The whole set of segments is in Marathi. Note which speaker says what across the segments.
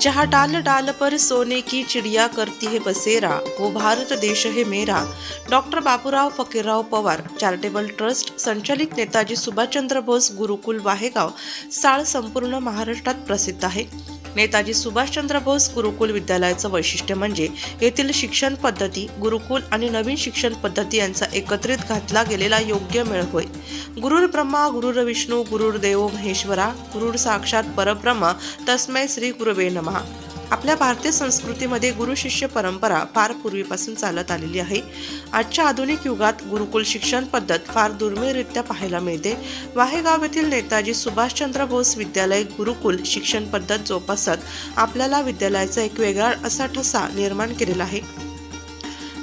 Speaker 1: जहाँ डाल डाल पर सोने की चिड़िया करती है बसेरा वो भारत देश है मेरा। Doctor Baburao Fakirrao Pawar charitable trust संचालित नेताजी सुभाषचंद्र बोस गुरुकुल वाहेगाव साळ संपूर्ण महाराष्ट्रात प्रसिद्ध आहे। नेताजी सुभाषचंद्र बोस गुरुकुल विद्यालयाचं वैशिष्ट्य म्हणजे येथील शिक्षण पद्धती गुरुकुल आणि नवीन शिक्षण पद्धती यांचा एकत्रित घातला गेलेला योग्य मेळ होय. गुरुर ब्रह्मा गुरुर विष्णू गुरुर देव महेश्वरा गुरुर साक्षात परब्रह्मा तस्मै श्री गुरुवे नमः. आपल्या भारतीय संस्कृतीमध्ये गुरु शिष्य परंपरा फार पूर्वीपासून चालत आलेली आहे. आजच्या आधुनिक युगात गुरुकुल शिक्षण पद्धत फार दुर्मिळरित्या पाहायला मिळते. वाहेगाव येथील नेताजी सुभाषचंद्र बोस विद्यालय गुरुकुल शिक्षण पद्धत जोपासत आपल्याला विद्यालयाचा एक वेगळा असा ठसा निर्माण केलेला आहे.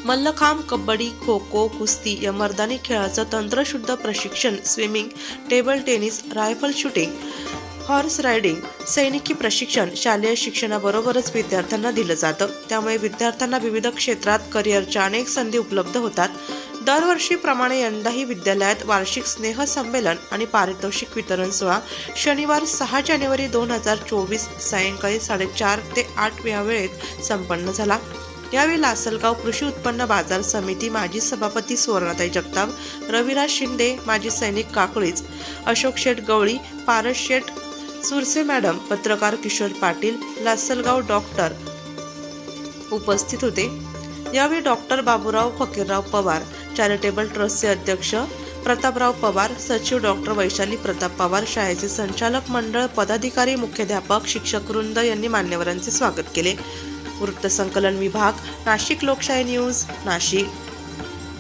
Speaker 1: मल्लखांब कबड्डी खो खो कुस्ती या मर्दानी खेळाचं तंत्रशुद्ध प्रशिक्षण swimming table tennis rifle shooting horse riding सैनिकी प्रशिक्षण शालेय शिक्षणाबरोबरच विद्यार्थ्यांना दिलं जातं. त्यामुळे विद्यार्थ्यांना विविध क्षेत्रात करिअरच्या अनेक संधी उपलब्ध होतात. दरवर्षीप्रमाणे यंदाही विद्यालयात वार्षिक स्नेहसंमेलन आणि पारितोषिक वितरण सोहळा शनिवार सहा जानेवारी दोन हजार चोवीस सायंकाळी साडेचार ते आठ या वेळेत संपन्न झाला. यावेळी लासलगाव कृषी उत्पन्न बाजार समिती माजी सभापती सुवर्णाताई जगताप रविराज शिंदे माजी सैनिक काकळीच अशोक शेठ गवळी पारस शेठ सुरसे मॅडम पत्रकार किशोर पाटील लासलगाव डॉक्टर उपस्थित होते. यावेळी डॉक्टर बाबूराव फकीरराव पवार चॅरिटेबल ट्रस्टचे अध्यक्ष प्रतापराव पवार सचिव डॉक्टर वैशाली प्रताप पवार शाळेचे संचालक मंडळ पदाधिकारी मुख्याध्यापक शिक्षक वृंद यांनी मान्यवरांचे स्वागत केले. वृत्तसंकलन विभाग नाशिक लोकशाही न्यूज नाशिक.